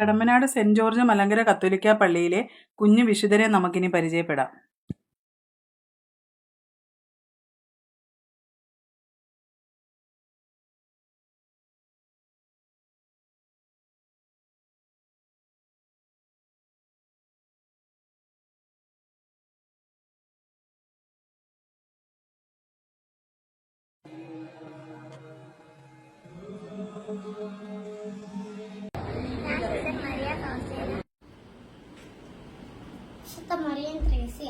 Kadampanad saint George Malankara കത്തോലിക്ക പള്ളിയിലെ കുഞ്ഞു വിശുദ്ധരെ നമുക്കിനി പരിചയപ്പെടാം. വിശുദ്ധ മറിയം ത്രേസ്യ.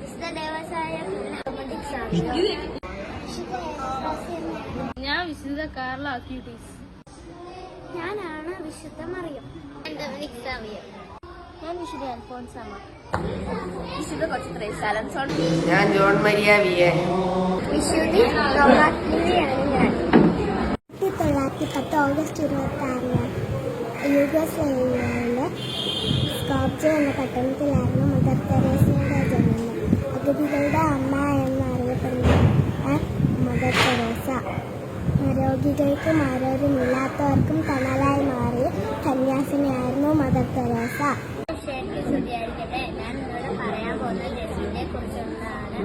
വിശുദ്ധ ദേവസായ ഞാൻ വിശുദ്ധ കാർല അക്യൂട്ടീസ് ഞാനാണ് വിശുദ്ധ മറിയം. ഞാൻ വിശുദ്ധ അൽഫോൻസാമ വിശുദ്ധ കൊച്ചുത്രേസ് ത്രേസാലൻസോൺ ഞാൻ ജോൺ മരിയ വി എ. വിശുദ്ധി ആയിരത്തി തൊള്ളായിരത്തി പത്ത് ഓഗസ്റ്റ് ഇരുപത്തി ആറിന് യുഗോസ്ലേവിയയിലെ സ്കോപ്ജെ എന്ന പട്ടണത്തിലായിരുന്നു മദർ തെരേസയുടെ ജനനം അഗതികളുടെ അമ്മ എന്നറിയപ്പെടുന്ന മദർ തെരേസ. രോഗികൾക്കും ആരോഗ്യമില്ലാത്തവർക്കും തണലായി മാറി സന്യാസിനിയായിരുന്നു മദർ തെരേസ. ഞാൻ നിങ്ങളോട് പറയാൻ പോകുന്ന ജെസിനെ കുറിച്ചുള്ളതാണ്.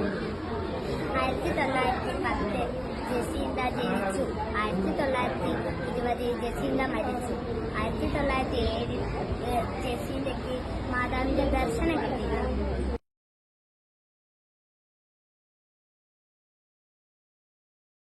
ആയിരത്തി തൊള്ളായിരത്തി പത്ത് ജസീന്ത ജനിച്ചു. ആയിരത്തി തൊള്ളായിരത്തി ഇരുപതിൽ ജസീന്ത മരിച്ചു. ആയിരത്തി തൊള്ളായിരത്തി ഏഴിൽ